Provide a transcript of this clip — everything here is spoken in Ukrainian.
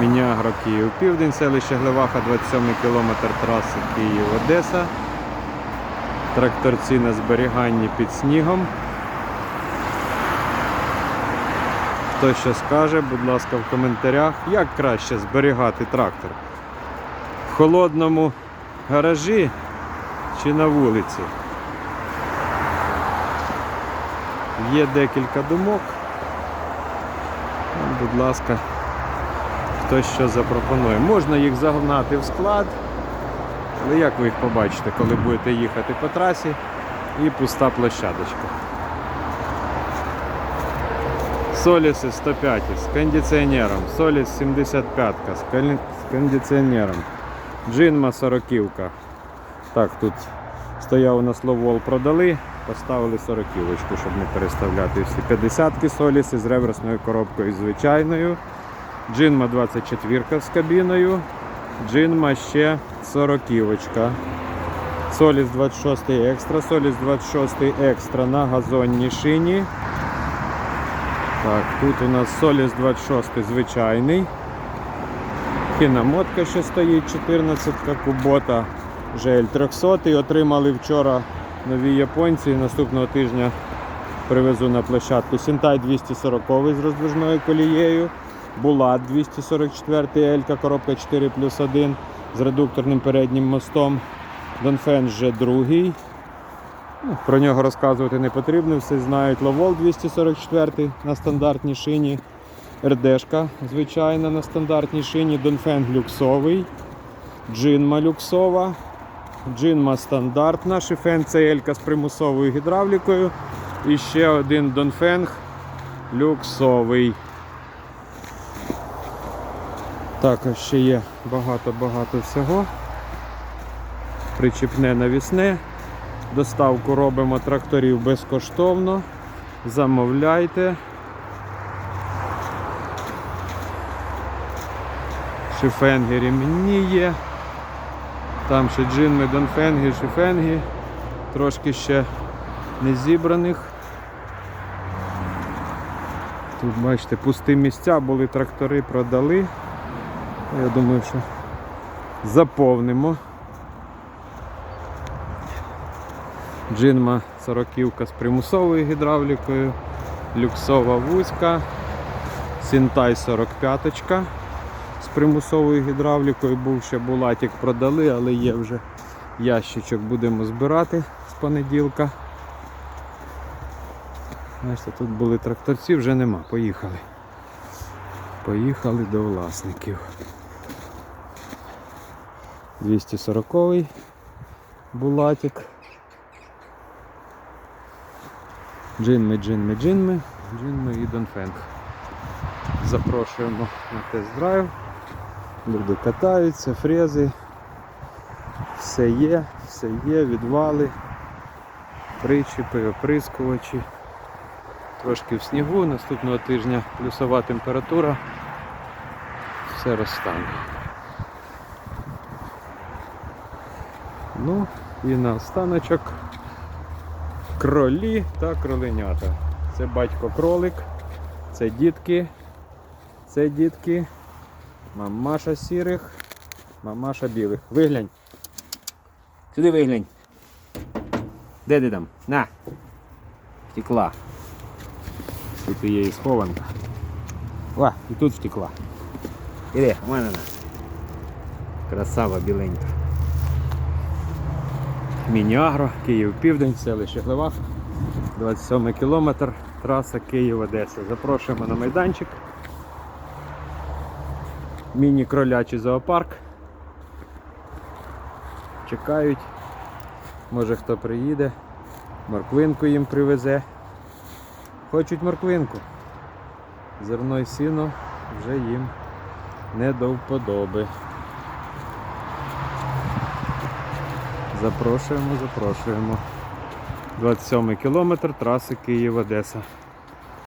Мініагро Київ Південь, селище Глеваха, 27 кілометр траси Київ-Одеса. Тракторці на зберіганні під снігом. Хто що скаже, будь ласка, в коментарях, як краще зберігати трактор. В холодному гаражі чи на вулиці. Є декілька думок. Будь ласка, хто що запропонує. Можна їх загнати в склад, але як ви їх побачите, коли будете їхати по трасі і пуста площадочка. Соліси 105 з кондиціонером, Соліс 75 з кон- з кондиціонером, Джинма 40. Так, тут стояв у нас ловол, продали, поставили 40 щоб не переставляти всі 50-ки соліси з реверсною коробкою звичайною. Джинма 24 з кабіною, Джинма ще 40. Соліс 26 екстра, Соліс 26 екстра на газонній шині. Так, тут у нас Соліс 26 звичайний. Кіномотка ще стоїть, 14 кубота. GL 300 отримали вчора нові японці. Наступного тижня привезу на площадку Сінтай 240 з роздвижною колією. Булат 244 Елька, коробка 4 плюс 1 з редукторним переднім мостом. Донфен вже другий. Ну, Про нього розказувати не потрібно, всі знають. Ловол 244 на стандартній шині. РДшка звичайна на стандартній шині. Донфенг люксовий. Джинма люксова. Джинма стандартна. Шифен CL з примусовою гідравлікою. І ще один Донфенг люксовий. Також ще є багато-багато всього. Причіпне навісне. Доставку робимо тракторів безкоштовно. Замовляйте. Шифенги ремінні є. Там ще джинми, донфенги, шифенги. Трошки ще не зібраних. Тут, бачите, пусті місця, були трактори, продали. Я думаю, що заповнимо. Джинма 40 з примусовою гідравлікою, люксова вузька, Сінтай 45 з примусовою гідравлікою. Був ще булатик продали, але є вже ящичок, будемо збирати з понеділка. Бачите, тут були тракторці, вже нема. Поїхали. Поїхали до власників. 240 булатик. Джинми, джинми, джинми, джинми і Донфенг. Запрошуємо на тест-драйв. Люди катаються, фрези. Все є, все є, відвали, причіпи, оприскувачі. Трошки в снігу, наступного тижня плюсова температура. Все розстане. Ну і на останочок кролі та кроленята. Це батько кролик, це дітки, це дітки, мамаша сірих, мамаша білих. Виглянь. Сюди виглянь. Де ти там? На! Втекла. Тут є і схованка. О, і тут втекла. Іди, у мене. Красава біленька. Мініагро, Київ Південь, селище Глевах, 27 кілометр, траса Київ-Одеса. Запрошуємо на майданчик. Міні-кролячий зоопарк. Чекають. Може хто приїде, морквинку їм привезе. Хочуть морквинку. Зерно і сіно вже їм не до вподоби. Запрошуємо, запрошуємо. 27 кілометр траси Київ-Одеса.